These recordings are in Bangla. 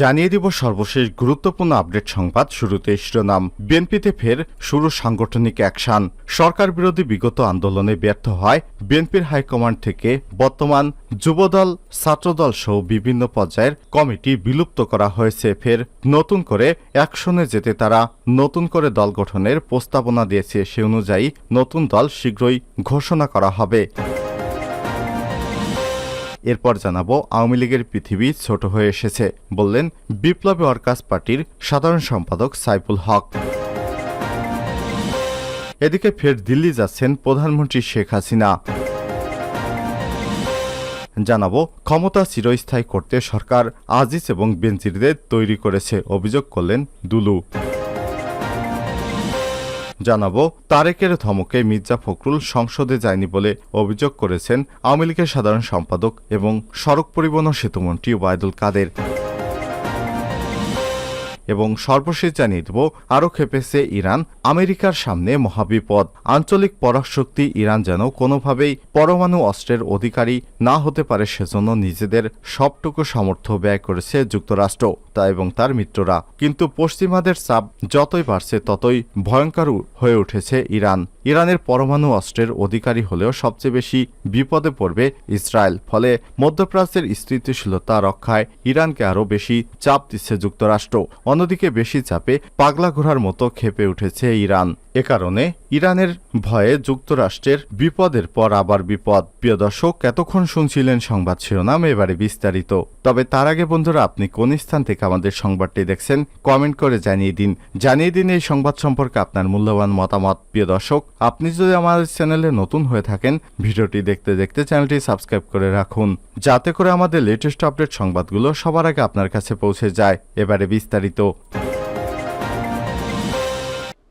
জানিয়ে দিব সর্বশেষ গুরুত্বপূর্ণ আপডেট সংবাদ শুরুতে শিরোনাম। বিএনপিতে ফের শুরু সাংগঠনিক অ্যাকশন। সরকার বিরোধী বিগত আন্দোলনে ব্যর্থ হয় বিএনপির হাইকমান্ড থেকে। বর্তমান যুবদল, ছাত্রদল সহ বিভিন্ন পর্যায়ের কমিটি বিলুপ্ত করা হয়েছে। ফের নতুন করে অ্যাকশনে যেতে তারা নতুন করে দল গঠনের প্রস্তাবনা দিয়েছে। সে অনুযায়ী নতুন দল শীঘ্রই ঘোষণা করা হবে। এরপর জানাব, আওয়ামী লীগের পৃথিবী ছোট হয়ে এসেছে, বললেন বিপ্লবী ওয়ার্কার্স পার্টির সাধারণ সম্পাদক সাইফুল হক। এদিকে ফের দিল্লি যাচ্ছেন প্রধানমন্ত্রী শেখ হাসিনা। জানাব, ক্ষমতা চিরস্থায়ী করতে সরকার আজিজ এবং বেনজিরদের তৈরি করেছে, অভিযোগ করলেন দুলু। জানাব, তারেকের ধমকে মির্জা ফখরুল সংসদে যায়নি বলে অভিযোগ করেছেন আওয়ামী লীগের সাধারণ সম্পাদক এবং সড়ক পরিবহন সেতুমন্ত্রী ওবায়দুল কাদের। এবং সর্বশেষ জানিয়ে দেব আরও খেপেছে ইরান আমেরিকার সামনে মহাবিপদ। আঞ্চলিক পরাশক্তি ইরান যেন কোনোভাবেই পরমাণু অস্ত্রের অধিকারী না হতে পারে সেজন্য নিজেদের সবটুকু সামর্থ্য ব্যয় করেছে যুক্তরাষ্ট্র তা এবং তার মিত্ররা। কিন্তু পশ্চিমাদের চাপ যতই বাড়ছে, ততই ভয়ঙ্কর হয়ে উঠেছে ইরান। ইরানের পরমাণু অস্ত্রের অধিকারী হলেও সবচেয়ে বেশি বিপদে পড়বে ইসরায়েল। ফলে মধ্যপ্রাচ্যের স্থিতিশীলতা রক্ষায় ইরানকে আরও বেশি চাপ দিচ্ছে যুক্তরাষ্ট্র। অন্যদিকে বেশি চাপে পাগলা ঘোড়ার মতো খেপে উঠেছে ইরান। এ কারণে ইরানের ভয়ে যুক্তরাষ্ট্রের বিপদের পর আবার বিপদ। প্রিয় দর্শক, এতক্ষণ শুনছিলেন সংবাদ শিরোনাম, এবারে বিস্তারিত। তবে তার আগে বন্ধুরা, আপনি কোন স্থান থেকে আমাদের সংবাদটি দেখছেন, কমেন্ট করে জানিয়ে দিন। জানিয়ে দিন এই সংবাদ সম্পর্কে আপনার মূল্যবান মতামত। প্রিয় দর্শক, আপনি যদি আমাদের চ্যানেলে নতুন হয়ে থাকেন, ভিডিওটি দেখতে দেখতে চ্যানেলটি সাবস্ক্রাইব করে রাখুন। যাতে করে আমাদের লেটেস্ট আপডেট সংবাদগুলো সবার আগে আপনার কাছে পৌঁছে যায়। এবারে বিস্তারিত। と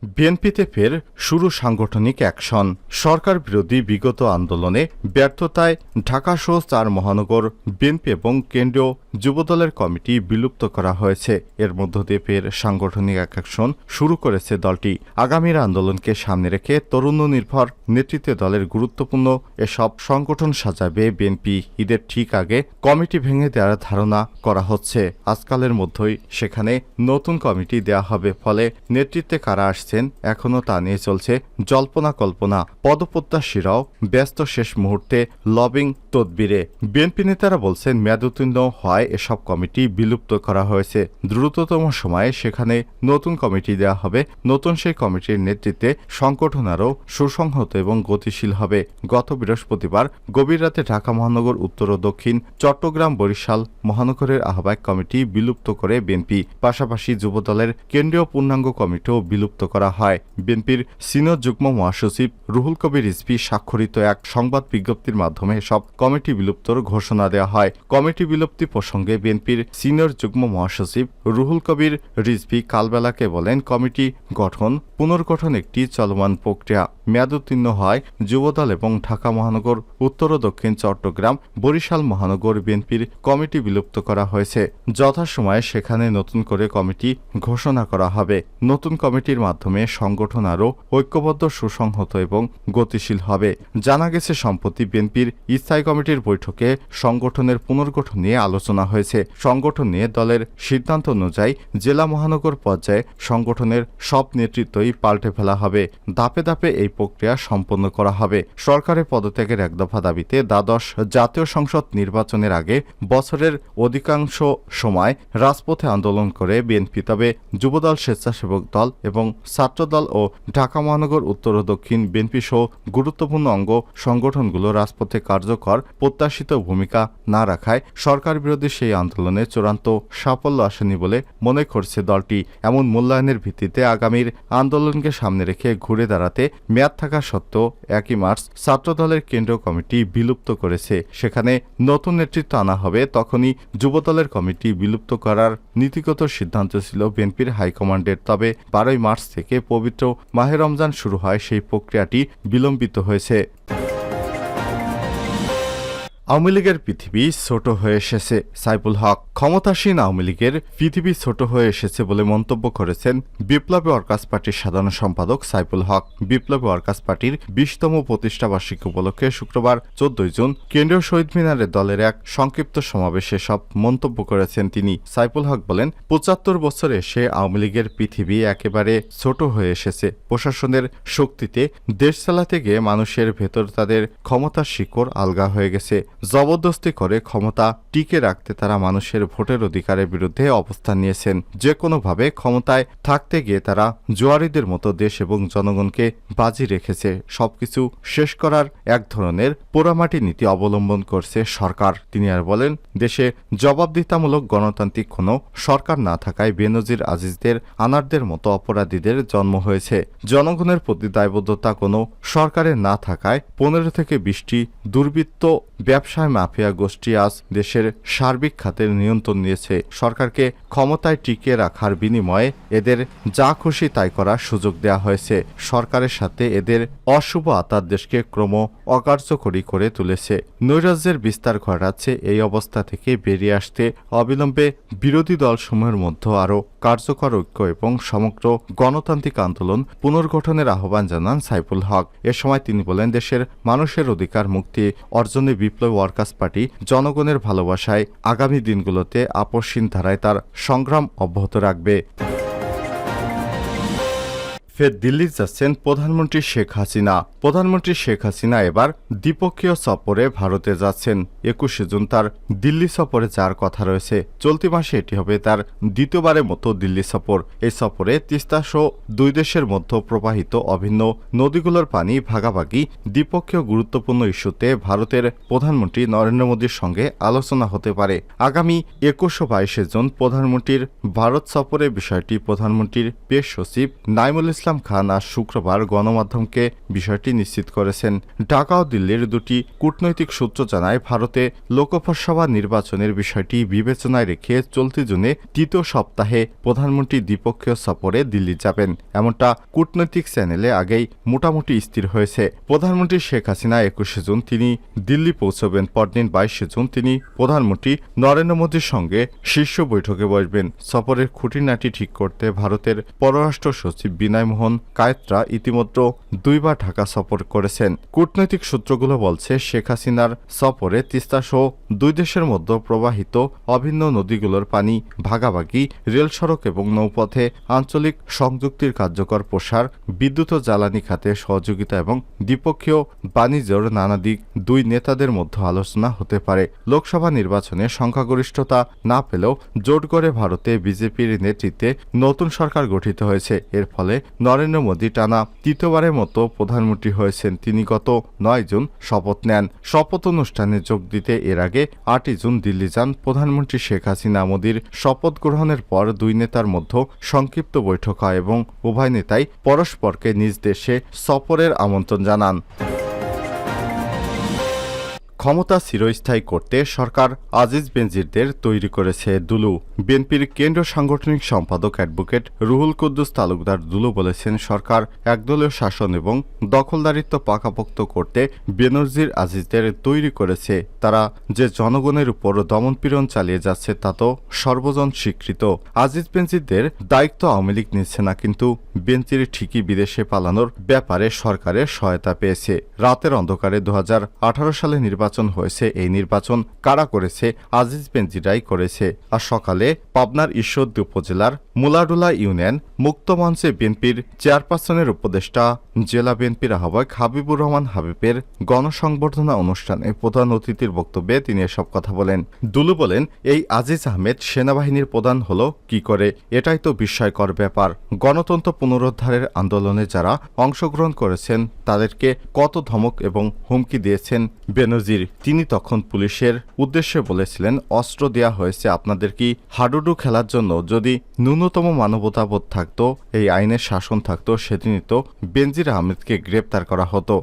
বিএনপিতে ফের শুরু সাংগঠনিক অ্যাকশন। সরকার বিরোধী বিগত আন্দোলনে ব্যর্থতায় ঢাকা ঢাকাসহ চার মহানগর, বিএনপি এবং কেন্দ্রীয় যুবদলের কমিটি বিলুপ্ত করা হয়েছে। এর মধ্য দিয়ে ফের সাংগঠনিক অ্যাকশন শুরু করেছে দলটি। আগামীর আন্দোলনকে সামনে রেখে তরুণ নির্ভর নেতৃত্বে দলের গুরুত্বপূর্ণ এসব সংগঠন সাজাবে বিএনপি। ঈদের ঠিক আগে কমিটি ভেঙে দেওয়ার ধারণা করা হচ্ছে। আজকালের মধ্যেই সেখানে নতুন কমিটি দেওয়া হবে, ফলে নেতৃত্বে কারা আসছেন এখনও তা নিয়ে চলছে জল্পনা কল্পনা। পদপ্রত্যাশীরাও ব্যস্ত শেষ মুহূর্তে লবিং তদবিরে। বিএনপি নেতারা বলছেন মেয়াদোত্তীর্ণ হয় এসব কমিটি বিলুপ্ত করা হয়েছে। দ্রুততম সময়ে সেখানে নতুন কমিটি দেওয়া হবে। নতুন সেই কমিটির নেতৃত্বে সংগঠন আরও সুসংহত এবং গতিশীল হবে। গত বৃহস্পতিবার গভীর রাতে ঢাকা মহানগর উত্তর ও দক্ষিণ চট্টগ্রাম বরিশাল মহানগরের আহ্বায়ক কমিটি বিলুপ্ত করে বিএনপি। পাশাপাশি যুবদলের কেন্দ্রীয় পূর্ণাঙ্গ কমিটিও বিলুপ্ত করা হয়। বিএনপির সিনিয়র যুগ্ম মহাসচিব রুহুল কবির রিজভি স্বাক্ষরিত এক সংবাদ বিজ্ঞপ্তির মাধ্যমে সব কমিটি বিলুপ্তর ঘোষণা দেওয়া হয়। কমিটি বিলুপ্তি প্রসঙ্গে বিএনপির সিনিয়র যুগ্ম মহাসচিব রুহুল কবির রিজভি কালবেলাকে বলেন, কমিটি গঠন পুনর্গঠন একটি চলমান প্রক্রিয়া। মেয়াদোত্তীর্ণ হয় যুবদল এবং ঢাকা মহানগর, উত্তর ও দক্ষিণ চট্টগ্রাম, বরিশাল মহানগর বিএনপির কমিটি বিলুপ্ত করা হয়েছে। যথাসময়ে সেখানে নতুন করে কমিটি ঘোষণা করা হবে। নতুন কমিটির মাধ্যমে সংগঠন আরও ঐক্যবদ্ধ, সুসংহত এবং গতিশীল হবে। জানা গেছে, সম্প্রতি বিএনপির স্থায়ী কমিটির বৈঠকে সংগঠনের পুনর্গঠন নিয়ে আলোচনা হয়েছে। সংগঠন নিয়ে দলের সিদ্ধান্ত অনুযায়ী জেলা মহানগর পর্যায়ে সংগঠনের সব নেতৃত্বই পাল্টে ফেলা হবে। দাপে দাপে এই প্রক্রিয়া সম্পন্ন করা হবে। সরকারের পদত্যাগের এক দফা দাবিতে দ্বাদশ জাতীয় সংসদ নির্বাচনের আগে বছরের অধিকাংশ সময় রাজপথে আন্দোলন করে বিএনপি, তবে যুবদল, স্বেচ্ছাসেবক দল এবং ছাত্রদল ও ঢাকা মহানগর, উত্তর ও দক্ষিণ বিএনপি সহ গুরুত্বপূর্ণ অঙ্গ সংগঠনগুলো রাজপথে কার্যকর প্রত্যাশিত ভূমিকা না রাখায় সরকার বিরোধী সেই আন্দোলনে চূড়ান্ত সাফল্য আসেনি বলে মনে করছে দলটি। এমন মূল্যায়নের ভিত্তিতে আগামীর আন্দোলনকে সামনে রেখে ঘুরে দাঁড়াতে মেয়াদ থাকা সত্ত্বেও একই মার্চ ছাত্রদলের কেন্দ্রীয় কমিটি বিলুপ্ত করেছে। সেখানে নতুন নেতৃত্ব আনা হবে তখনই যুবদলের কমিটি বিলুপ্ত করার নীতিগত সিদ্ধান্ত ছিল বিএনপির হাইকমান্ডের। তবে বারোই মার্চ থেকে পবিত্র মাহে রমজান শুরু হয়, সেই প্রক্রিয়াটি বিলম্বিত হয়েছে। আওয়ামী লীগের পৃথিবী ছোট হয়ে এসেছে। সাইফুল হক ক্ষমতাসীন আওয়ামী লীগের পৃথিবী ছোট হয়ে এসেছে বলে মন্তব্য করেছেন বিপ্লবী ওয়ার্কার্স পার্টির সাধারণ সম্পাদক সাইফুল হক। বিপ্লবী ওয়ার্কার্স পার্টির বিশতম প্রতিষ্ঠা বার্ষিকী উপলক্ষে শুক্রবার চোদ্দই জুন কেন্দ্রীয় শহীদ মিনারে দলের এক সংক্ষিপ্ত সমাবেশে সব মন্তব্য করেছেন তিনি। সাইফুল হক বলেন, পঁচাত্তর বছর এসে আওয়ামী লীগের পৃথিবী একেবারে ছোট হয়ে এসেছে। প্রশাসনের শক্তিতে দেশ চালাতে গিয়ে মানুষের ভেতর তাদের ক্ষমতার শিকড় আলগা হয়ে গেছে। জবরদস্তি করে ক্ষমতা টিকে রাখতে তারা মানুষের ভোটের অধিকারের বিরুদ্ধে অবস্থান নিয়েছেন। যে কোনোভাবে ক্ষমতায় থাকতে গিয়ে তারা জোয়ারিদের মতো দেশ এবং জনগণকে বাজি রেখেছে। সবকিছু শেষ করার এক ধরনের পোড়ামাটি নীতি অবলম্বন করছে সরকার। তিনি আর বলেন, দেশে জবাবদিতামূলক গণতান্ত্রিক কোনো সরকার না থাকায় বেনজির আজিজদের, আনারদের মতো অপরাধীদের জন্ম হয়েছে। জনগণের প্রতি দায়বদ্ধতা কোনো সরকারের না থাকায় পনেরো থেকে বিশটি দুর্বৃত্ত ব্যবসায় মাফিয়া গোষ্ঠী আজ দেশের সার্বিক খাতের নিয়ন্ত্রণ নিয়েছে। সরকারকে ক্ষমতায় টিকিয়ে রাখার বিনিময়ে এদের যা খুশি তাই করার সুযোগ দেয়া হয়েছে। সরকারের সাথে এদের অশুভ আতার দেশকে ক্রম অকার্যকরী করে তুলেছে। নৈরাজ্যের বিস্তার ঘটাচ্ছে এই অবস্থা থেকে বেরিয়ে আসতে অবিলম্বে বিরোধী দলসমূহের মধ্যে আরও কার্যকর ঐক্য এবং সমগ্র গণতান্ত্রিক আন্দোলন পুনর্গঠনের আহ্বান জানান সাইফুল হক। এ সময় তিনি বলেন, দেশের মানুষের অধিকার মুক্তি অর্জনে বিপ্লবী ওয়ার্কার্স পার্টি জনগণের ভালোবাসায় আগামী দিনগুলোতে আপসহীন ধারায় তার সংগ্রাম অব্যাহত রাখবে। ফের দিল্লি যাচ্ছেন প্রধানমন্ত্রী শেখ হাসিনা। প্রধানমন্ত্রী শেখ হাসিনা এবার দ্বিপক্ষীয় সফরে ভারতে যাচ্ছেন। একুশে জুন তার দিল্লি সফরে যাওয়ার কথা রয়েছে। চলতি মাসে এটি হবে তার দ্বিতীয়বারের মতো দিল্লি সফর। এই সফরে তিস্তা সহ দুই দেশের মধ্যে প্রবাহিত অভিন্ন নদীগুলোর পানি ভাগাভাগি দ্বিপক্ষীয় গুরুত্বপূর্ণ ইস্যুতে ভারতের প্রধানমন্ত্রী নরেন্দ্র মোদীর সঙ্গে আলোচনা হতে পারে। আগামী একুশ বাইশে জুন প্রধানমন্ত্রীর ভারত সফরে বিষয়টি প্রধানমন্ত্রীর পেশ সচিব নাইমুল ইসলাম খান আজ শুক্রবার গণমাধ্যমকে বিষয়টি নিশ্চিত করেছেন। ঢাকা ও দিল্লির দুটি কূটনৈতিক সূত্র জানায়, ভারতে লোকসভা নির্বাচনের বিষয়টি বিবেচনায় রেখে চলতি জুনে তৃতীয় সপ্তাহে প্রধানমন্ত্রী দ্বিপক্ষীয় সফরে দিল্লি যাবেন। এমনটা কূটনৈতিক চ্যানেলে আগেই মোটামুটি স্থির হয়েছে। প্রধানমন্ত্রী শেখ হাসিনা একুশে জুন তিনি দিল্লি পৌঁছবেন, পরদিন বাইশে জুন তিনি প্রধানমন্ত্রী নরেন্দ্র মোদীর সঙ্গে শীর্ষ বৈঠকে বসবেন। সফরের খুঁটিনাটি ঠিক করতে ভারতের পররাষ্ট্র সচিব বিনয় মোহন কায়েত্রা ইতিমধ্যে দুইবার ঢাকা সফর করেছেন। কূটনৈতিক সূত্রগুলো বলছে, শেখ হাসিনার সফরে তিস্তা সহ দুই দেশের মধ্যে প্রবাহিত অভিন্ন নদীগুলোর পানি ভাগাভাগি, রেল সড়ক এবং নৌপথে আঞ্চলিক সংযুক্তির কার্যকর প্রসার, বিদ্যুৎ ও জ্বালানি খাতে সহযোগিতা এবং দ্বিপক্ষীয় বাণিজ্যর নানা দিক দুই নেতাদের মধ্যে আলোচনা হতে পারে। লোকসভা নির্বাচনে সংখ্যাগরিষ্ঠতা না পেলেও জোট করে ভারতে বিজেপির নেতৃত্বে নতুন সরকার গঠিত হয়েছে। এর ফলে নরেন্দ্র মোদী টানা তৃতীয়বারের মতো প্রধানমন্ত্রী হয়েছেন তিনি গত নয় জুন শপথ নেন। শপথ অনুষ্ঠানে যোগ দিতে এর আগে আটই জুন দিল্লি যান প্রধানমন্ত্রী শেখ হাসিনা। মোদীর শপথ গ্রহণের পর দুই নেতার মধ্যে সংক্ষিপ্ত বৈঠক হয় এবং উভয় নেতাই পরস্পরকে নিজ দেশে সফরের আমন্ত্রণ জানান। ক্ষমতা চিরস্থায়ী করতে সরকার আজিজ বেনজিরদের তৈরি করেছে দুলু। বিএনপির কেন্দ্রীয় সাংগঠনিক সম্পাদক অ্যাডভোকেট রুহুল কুদ্দুস তালুকদার দুলু বলেছেন, সরকার একদলীয় শাসন এবং দখলদারিত্ব পাকাপোক্ত করতে বেনজির আজিজদের তৈরি করেছে। তারা যে জনগণের উপর দমনপীড়ন চালিয়ে যাচ্ছে তা তো সর্বজন স্বীকৃত। আজিজ বেনজিরদের দায়িত্ব আওয়ামী লীগ নিচ্ছে না, কিন্তু বেনজির ঠিকই বিদেশে পালানোর ব্যাপারে সরকারের সহায়তা পেয়েছে। রাতের অন্ধকারে দু হাজার আঠারো সালে নির্বাচন হয়েছে, এই নির্বাচন কারা করেছে, আজিজ বেনজিরাই করেছে। আর সকালে পাবনার ঈশ্বরদী উপজেলার মুলাডুলা ইউনিয়ন মুক্ত মঞ্চে বিএনপির চেয়ারপারসনের উপদেষ্টা জেলা বিএনপির আহ্বায়ক হাবিবুর রহমান হাবিবের গণসংবর্ধনা অনুষ্ঠানে প্রধান অতিথির বক্তব্যে তিনি এসব কথা বলেন। দুলু বলেন, এই আজিজ আহমেদ সেনাবাহিনীর প্রধান হলো, কি করে? এটাই তো বিস্ময়কর ব্যাপার। গণতন্ত্র পুনরুদ্ধারের আন্দোলনে যারা অংশগ্রহণ করেছেন তাদেরকে কত ধমক এবং হুমকি দিয়েছেন বেনজির? তিনি তখন পুলিশের উদ্দেশ্যে বলেছিলেন, অস্ত্র দেয়া হয়েছে, আপনাদের কি হাডুডু খেলার জন্য? যদি ন্যূনতম মানবতাবোধ থাকতো, এই আইনের শাসন থাকতো, সেদিনই তো বেনজির আহমেদকে গ্রেপ্তার করা হতো।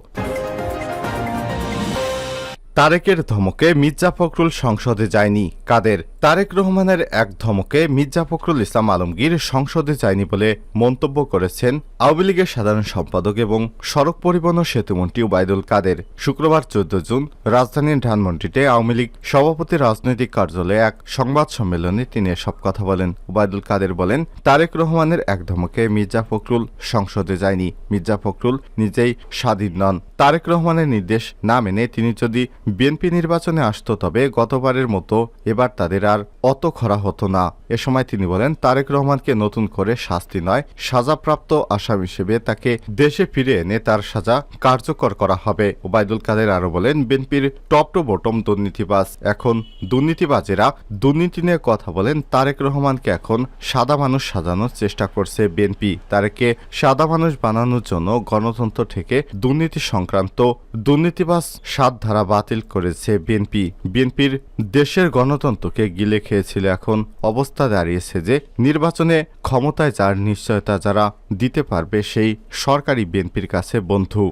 তারেকের ধমকে মির্জা ফখরুল সংসদে যায়নি। কাদের? তারেক রহমানের এক ধমকে মির্জা ফখরুল ইসলাম আলমগীর সংসদে যায়নি বলে মন্তব্য করেছেন আওয়ামী লীগের সাধারণ সম্পাদক এবং সড়ক পরিবহন ও সেতুমন্ত্রী ওবায়দুল কাদের। শুক্রবার চোদ্দ জুন রাজধানীর ধানমন্ডিতে আওয়ামী লীগ সভাপতি রাজনৈতিক কার্যালয়ে এক সংবাদ সম্মেলনে তিনি এসব কথা বলেন। ওবায়দুল কাদের বলেন, তারেক রহমানের এক ধমকে মির্জা ফখরুল সংসদে যায়নি। মির্জা ফখরুল নিজেই স্বাধীন নন। তারেক রহমানের নির্দেশ না মেনে তিনি যদি বিএনপি নির্বাচনে আসতো তবে গতবারের মতো এবার তাদের আর অত খরা হতো না। এ সময় তিনি বলেন, তারেক রহমানকে নতুন করে শাস্তি নয়, সাজাপ্রাপ্ত আসামি হিসেবে তাকে দেশে ফিরে এনে তার সাজা কার্যকর করা হবে। ওবায়দুল কাদের আরও বলেন, বিএনপির টপ টু বটম দুর্নীতিবাজ। এখন দুর্নীতিবাজেরা দুর্নীতি নিয়ে কথা বলেন, তারেক রহমানকে এখন সাদা মানুষ সাজানোর চেষ্টা করছে বিএনপি। তারেককে সাদা মানুষ বানানোর জন্য গণতন্ত্র থেকে দুর্নীতি সংক্রান্ত দুর্নীতিবাজ সাত ধারা বাতিল করেছে বিএনপি। বিএনপির দেশের গণতন্ত্রকে গিলে খেয়েছিল এখন অবস্থা দাঁড়িয়েছে যে নির্বাচনে ক্ষমতায় যার নিশ্চয়তা যারা দিতে পারবে সেই সরকারি বিএনপির কাছে বন্ধু।